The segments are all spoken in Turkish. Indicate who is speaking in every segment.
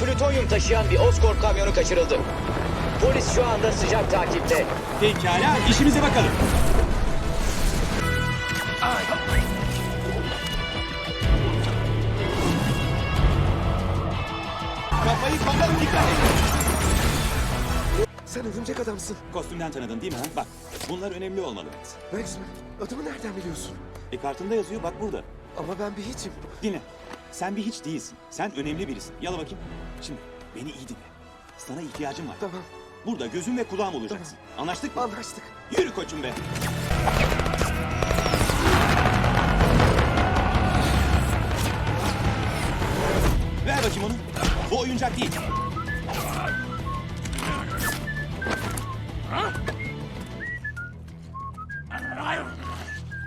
Speaker 1: Plütonyum taşıyan bir Oscorp kamyonu kaçırıldı. Polis şu anda sıcak takipte.
Speaker 2: Pekala, işimize bakalım. Kafayı kollarım dikkat et.
Speaker 3: Sen örümcek adamsın.
Speaker 2: Kostümden tanıdın değil mi? Ha? Bak, bunlar önemli olmalı.
Speaker 3: Max mi? Adımı nereden biliyorsun?
Speaker 2: E kartında yazıyor, bak burada.
Speaker 3: Ama ben bir hiçim.
Speaker 2: Dinle. Sen bir hiç değilsin. Sen önemli birisin. Yala bakayım. Şimdi beni iyi dinle. Sana ihtiyacım var.
Speaker 3: Tamam,
Speaker 2: Burada gözüm ve kulağım olacaksın. Anlaştık mı?
Speaker 3: anlaştık.
Speaker 2: Yürü koçum be. Ver bakayım onu. Bu oyuncak değil.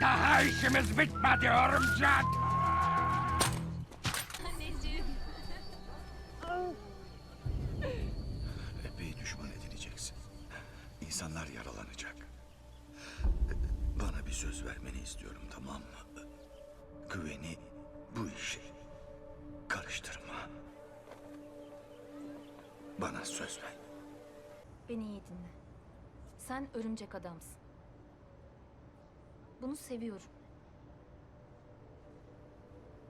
Speaker 4: Daha işimiz bitmedi örümcek.
Speaker 5: İstiyorum tamam mı? Güveni bu işe karıştırma. Bana söz ver.
Speaker 6: Beni iyi dinle. Sen örümcek adamsın. Bunu seviyorum.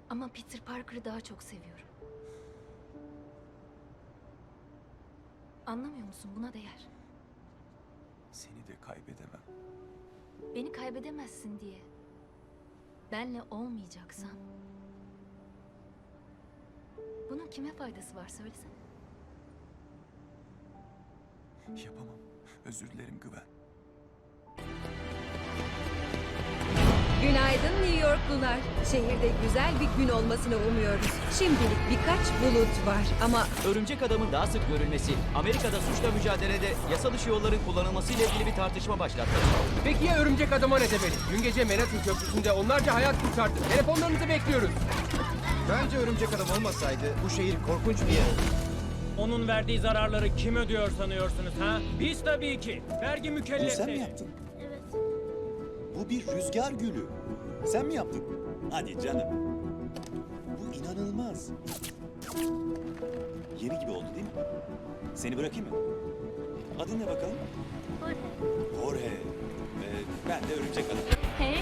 Speaker 6: Ama Peter Parker'ı daha çok seviyorum. Anlamıyor musun? Buna değer.
Speaker 2: Seni de kaybedemem.
Speaker 6: Beni kaybedemezsin diye. Benle olmayacaksan. Bunun kime faydası var söylesene.
Speaker 2: Yapamam. Özür dilerim Güven.
Speaker 7: Günaydın New Yorklular. Şehirde güzel bir gün olmasını umuyoruz. Şimdilik birkaç bulut var ama
Speaker 8: Örümcek adamın daha sık görülmesi, Amerika'da suçla mücadelede yasa dışı yolların kullanılması ile ilgili bir tartışma başlattı.
Speaker 4: Peki ya örümcek adama ne demeli? Dün gece Manhattan Köprüsü'nde onlarca hayat kurtardı. Telefonlarınızı bekliyoruz.
Speaker 9: Bence örümcek adam olmasaydı bu şehir korkunç bir yer.
Speaker 10: Onun verdiği zararları kim ödüyor sanıyorsunuz ha? Biz tabii ki. Vergi
Speaker 2: Bunu
Speaker 10: mükellefleri.
Speaker 2: sen mi yaptın? Bu bir rüzgar gülü. Sen mi yaptın? Hadi canım. Bu inanılmaz. Yeni gibi oldu değil mi? Seni bırakayım mı? Adın ne bakalım? Jorge. Ee, ben de örümcek adam.
Speaker 6: Hey,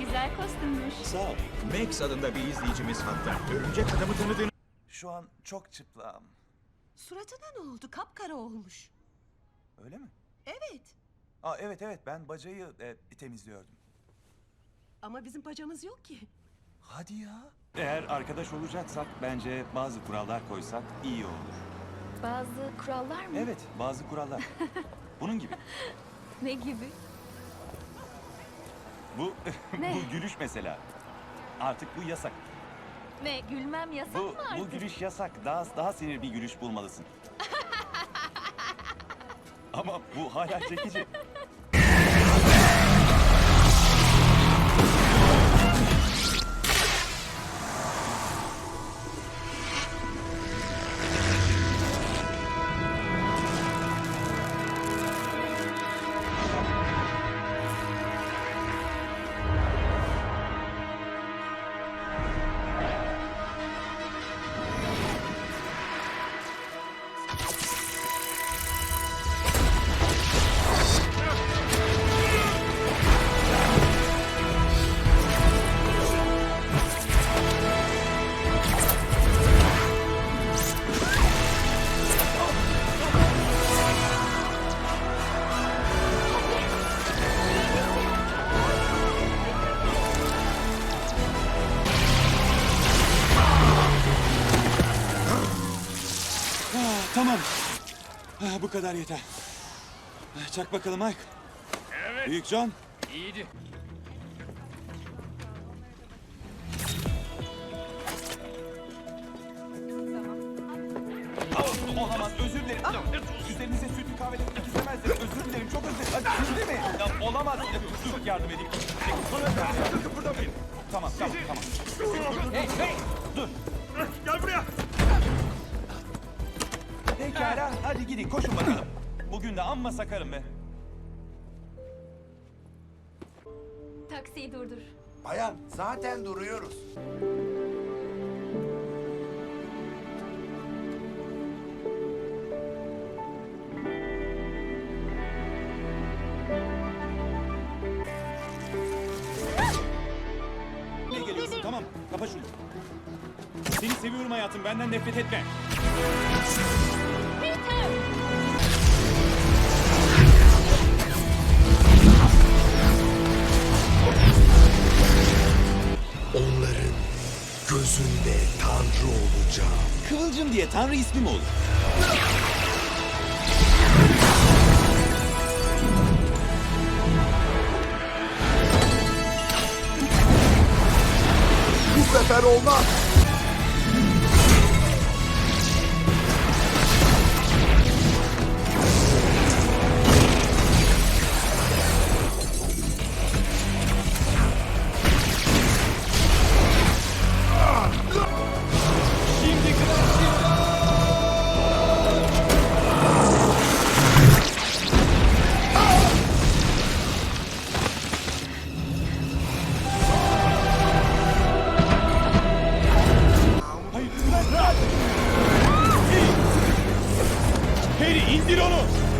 Speaker 6: güzel kostümmüş.
Speaker 2: Sağ ol.
Speaker 5: Max adında bir izleyicimiz hatta. Örümcek adamı tanıdığını
Speaker 9: Şu an çok çıplağım.
Speaker 7: suratına ne oldu? Kapkara olmuş.
Speaker 9: Öyle mi?
Speaker 7: Evet.
Speaker 9: Aa evet evet ben bacayı e, temizliyordum.
Speaker 7: Ama bizim pacamız yok ki.
Speaker 9: Hadi ya.
Speaker 2: Eğer arkadaş olacaksak bence bazı kurallar koysak iyi olur.
Speaker 6: Bazı kurallar mı?
Speaker 2: Evet, bazı kurallar. Bunun gibi.
Speaker 6: Ne gibi?
Speaker 2: Bu
Speaker 6: Ne?
Speaker 2: bu gülüş mesela. Artık bu yasak.
Speaker 6: Ne, gülmem yasak
Speaker 2: Bu
Speaker 6: mı artık?
Speaker 2: bu gülüş yasak. Daha daha sinir bir gülüş bulmalısın. Ama bu hala çekici. Ah, bu kadar yeter. Ah, Çak bakalım Mike. Evet. Büyük John.
Speaker 4: İyiydi.
Speaker 2: Ah, olamaz özür dilerim. Üzerinize sütlü kahveler istemezdim. Özür dilerim çok özür dilerim. Ay, Değil mi? Ya, olamaz. Dur yardım edeyim. Sakın kıpırdamayın. Tamam tamam tamam.
Speaker 4: Hey hey!
Speaker 2: Hadi gidin koşun bakalım. Bugün de amma sakarım be.
Speaker 6: Taksiyi durdur.
Speaker 5: Bayan zaten duruyoruz.
Speaker 2: Ne geliyorsun? Tamam. Kapa şunu. Seni seviyorum hayatım. Benden nefret etme. Kıvılcım diye Tanrı ismi mi olur?
Speaker 3: Bu sefer olmaz.
Speaker 2: Onu!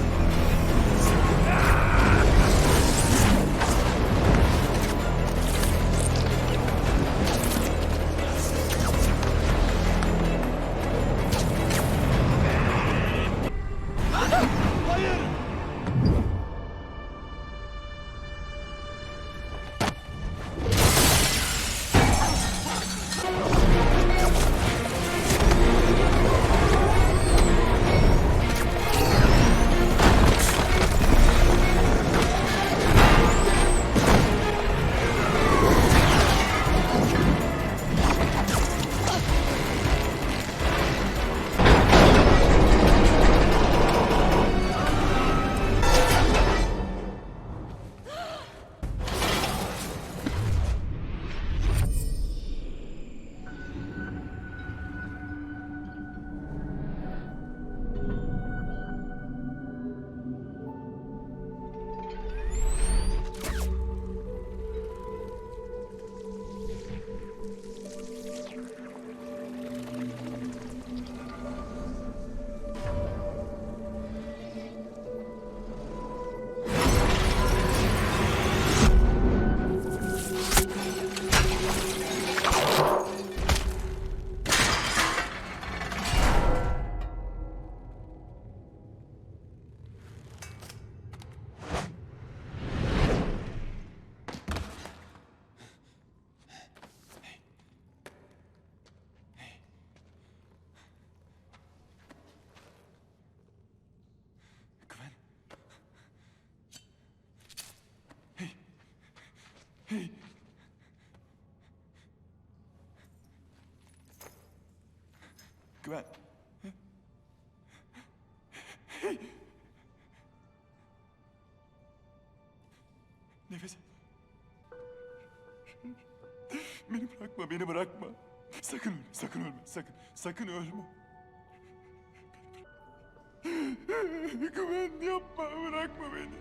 Speaker 2: Güven. Hey. Nefes. Beni bırakma, beni bırakma. Sakın ölme, sakın ölme, sakın, sakın ölme. Güven yapma, bırakma beni.